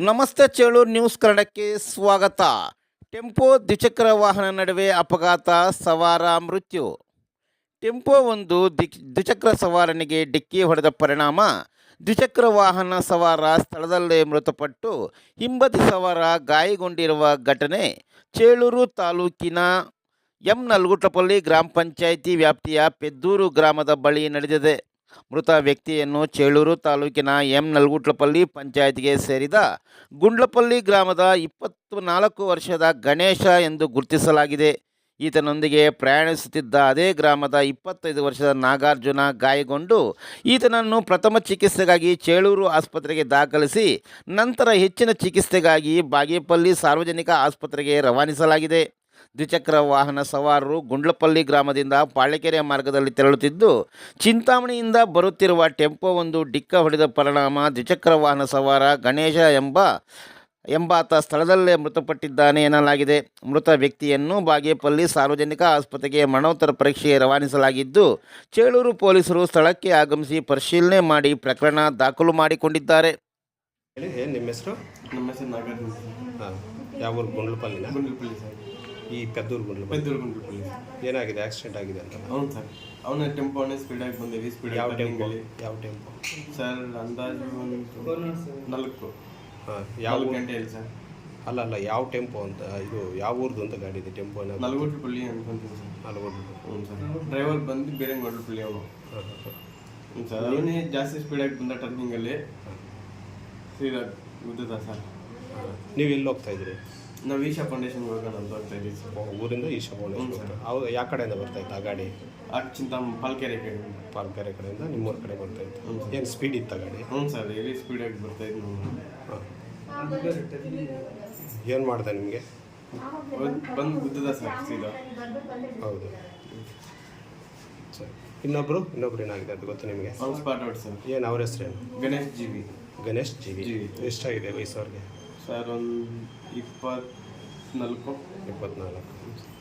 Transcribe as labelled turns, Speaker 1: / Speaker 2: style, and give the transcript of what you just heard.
Speaker 1: ನಮಸ್ತೆ ಚೇಳೂರು ನ್ಯೂಸ್ ಕನ್ನಡಕ್ಕೆ ಸ್ವಾಗತ. ಟೆಂಪೋ ದ್ವಿಚಕ್ರ ವಾಹನ ನಡುವೆ ಅಪಘಾತ, ಸವಾರ, ಮೃತ್ಯು. ಟೆಂಪೋ ಒಂದು ದ್ವಿಚಕ್ರ ಸವಾರನಿಗೆ ಡಿಕ್ಕಿ ಹೊಡೆದ ಪರಿಣಾಮ. ದ್ವಿಚಕ್ರ ವಾಹನ ಸವಾರ ಸ್ಥಳದಲ್ಲೇ ಮೃತಪಟ್ಟು ಹಿಂಬದಿ ಸವಾರ ಗಾಯಗೊಂಡಿರುವ ಘಟನೆ ಚೇಳೂರು ತಾಲೂಕಿನ ಎಂ ನಲ್ಗುಟ್ಲಪಲ್ಲಿ ಗ್ರಾಮ ಪಂಚಾಯಿತಿ ವ್ಯಾಪ್ತಿಯ ಪೆದ್ದೂರು ಗ್ರಾಮದ ಬಳಿ ನಡೆದಿದೆ. ಮೃತ ವ್ಯಕ್ತಿಯನ್ನು ಚೇಳೂರು ತಾಲೂಕಿನ ಎಂ ನಲ್ಗುಟ್ಲಪಲ್ಲಿ ಪಂಚಾಯತ್ಗೆ ಸೇರಿದ ಗುಂಡ್ಲಪಲ್ಲಿ ಗ್ರಾಮದ ಇಪ್ಪತ್ತು ನಾಲ್ಕು ವರ್ಷದ ಗಣೇಶ ಎಂದು ಗುರುತಿಸಲಾಗಿದೆ. ಈತನೊಂದಿಗೆ ಪ್ರಯಾಣಿಸುತ್ತಿದ್ದ ಅದೇ ಗ್ರಾಮದ ಇಪ್ಪತ್ತೈದು ವರ್ಷದ ನಾಗಾರ್ಜುನ ಗಾಯಗೊಂಡು ಈತನನ್ನು ಪ್ರಥಮ ಚಿಕಿತ್ಸೆಗಾಗಿ ಚೇಳೂರು ಆಸ್ಪತ್ರೆಗೆ ದಾಖಲಿಸಿ ನಂತರ ಹೆಚ್ಚಿನ ಚಿಕಿತ್ಸೆಗಾಗಿ ಬಾಗೇಪಲ್ಲಿ ಸಾರ್ವಜನಿಕ ಆಸ್ಪತ್ರೆಗೆ ರವಾನಿಸಲಾಗಿದೆ. ದ್ವಿಚಕ್ರ ವಾಹನ ಸವಾರರು ಗುಂಡ್ಲಪಲ್ಲಿ ಗ್ರಾಮದಿಂದ ಪಾಳೆಕೆರೆ ಮಾರ್ಗದಲ್ಲಿ ತೆರಳುತ್ತಿದ್ದು ಚಿಂತಾಮಣಿಯಿಂದ ಬರುತ್ತಿರುವ ಟೆಂಪೋ ಒಂದು ಡಿಕ್ಕ ಹೊಡೆದ ಪರಿಣಾಮ. ದ್ವಿಚಕ್ರ ವಾಹನ ಸವಾರ ಗಣೇಶ ಎಂಬ ಎಂಬಾತ ಸ್ಥಳದಲ್ಲೇ ಮೃತಪಟ್ಟಿದ್ದಾನೆ ಎನ್ನಲಾಗಿದೆ. ಮೃತ ವ್ಯಕ್ತಿಯನ್ನು ಬಾಗೇಪಲ್ಲಿ ಸಾರ್ವಜನಿಕ ಆಸ್ಪತ್ರೆಗೆ ಮರಣೋತ್ತರ ಪರೀಕ್ಷೆಗೆ ರವಾನಿಸಲಾಗಿದ್ದು ಚೇಳೂರು ಪೊಲೀಸರು ಸ್ಥಳಕ್ಕೆ ಆಗಮಿಸಿ ಪರಿಶೀಲನೆ ಮಾಡಿ ಪ್ರಕರಣ ದಾಖಲು ಮಾಡಿಕೊಂಡಿದ್ದಾರೆ.
Speaker 2: ನಿಮ್ಮ ಹೆಸರು?
Speaker 3: ನಮ್ಮ ಹೆಸರು ನಾಗಾರ್ಜುನ
Speaker 2: ಹಾಂ ಯಾವ ಊರು? ಗುಂಡ್ಲಪಲ್ಲಿ
Speaker 3: ಗುಂಡ್ಲುಪಲ್ಲಿ ಸರ್.
Speaker 2: ಈ ಪೆದ್ದೂರುಗುಂಡ್ಲು
Speaker 3: ಪೆದ್ದೂರು ಗುಂಡ್ಲು
Speaker 2: ಏನಾಗಿದೆ? ಆಕ್ಸಿಡೆಂಟ್ ಆಗಿದೆ ಅಂತ.
Speaker 3: ಅವ್ನು ಸರ್. ಅವನ ಟೆಂಪೋ ಅವನೇ ಸ್ಪೀಡಾಗಿ ಬಂದೀವಿ ಸ್ಪೀಡ್
Speaker 2: ಯಾವ ಟೆಂಪೋ ಯಾವ ಟೆಂಪೋ
Speaker 3: ಸರ್ ಅಂದಾಜು ನಾಲ್ಕು.
Speaker 2: ಯಾವ
Speaker 3: ಗಂಟೆ ಇಲ್ಲ ಸರ್.
Speaker 2: ಅಲ್ಲ ಅಲ್ಲ ಯಾವ ಟೆಂಪೋ ಅಂತ ಇದು ಯಾವ ಊರ್ದು ಅಂತ ಗಾಡಿ ಇದೆ? ಟೆಂಪೋ
Speaker 3: ನಲ್ಗೋಟ್ಲುಪಲ್ಲಿ ಅನ್ಕೊಂತೀನಿ ಸರ್.
Speaker 2: ನಲ್ಗೋಟ್ಲು
Speaker 3: ಹ್ಞೂ ಸರ್. ಡ್ರೈವರ್ ಬಂದು ಬೇರೆ ಗೊಡ್ಲುಪಲ್ಲಿ ಅವನು ಹ್ಞೂ ಸರ್. ಅವನೇ ಜಾಸ್ತಿ ಸ್ಪೀಡ್ ಆಗಿ ಬಂದ ಟರ್ನಿಂಗಲ್ಲಿ ಸೀದಾ ಬಿದ್ದದ ಸರ್.
Speaker 2: ನೀವು ಎಲ್ಲಿ ಹೋಗ್ತಾ ಇದ್ದೀರಿ?
Speaker 3: ನಾವು ಈಶಾ ಫೌಂಡೇಶನ್ ಹೋಗೋಣ ಅಂತ ಹೋಗ್ತಾ ಇದ್ದೀವಿ ಸರ್.
Speaker 2: ಊರಿಂದ ಈಶಾ
Speaker 3: ಸರ್.
Speaker 2: ಅವ್ರು ಯಾವ ಕಡೆಯಿಂದ ಬರ್ತಾ ಇತ್ತು ಆ ಗಾಡಿ?
Speaker 3: ಆ ಪಾಲ್ಕೆರೆ ಕಡೆ
Speaker 2: ಪಾಲ್ಕೆರೆ ಕಡೆಯಿಂದ ನಿಮ್ಮೂರ ಕಡೆ ಬರ್ತಾ ಇತ್ತು. ಏನು ಸ್ಪೀಡ್ ಇತ್ತು ಗಾಡಿ?
Speaker 3: ಹ್ಞೂ ಸರ್ ಎಲ್ಲಿ ಸ್ಪೀಡಾಗಿ ಬರ್ತಾ ಇದ್ದು
Speaker 2: ಹಾಂ. ಏನು ಮಾಡಿದೆ ನಿಮಗೆ?
Speaker 3: ಬಂದು ಗುದ್ದದ ಸರ್ ಸೀದಾ.
Speaker 2: ಹೌದು. ಸರಿ. ಇನ್ನೊಬ್ಬರು ಇನ್ನೊಬ್ರು ಏನಾಗಿದೆ ಅದು ಗೊತ್ತು ನಿಮಗೆ?
Speaker 3: ಆನ್ ಸ್ಪಾಟ್ ಔಟ್ ಸರ್
Speaker 2: ಏನು ಅವ್ರ ಹೆಸರೇನು?
Speaker 3: Ganesh G V
Speaker 2: Ganesh G V
Speaker 3: G V.
Speaker 2: ಎಷ್ಟಾಗಿದೆ ವಯಸ್ಸು ಅವ್ರಿಗೆ
Speaker 3: ಸರ್ ಒಂದು ಇಪ್ಪತ್ನಾಲ್ಕು.
Speaker 2: ಇಪ್ಪತ್ನಾಲ್ಕು.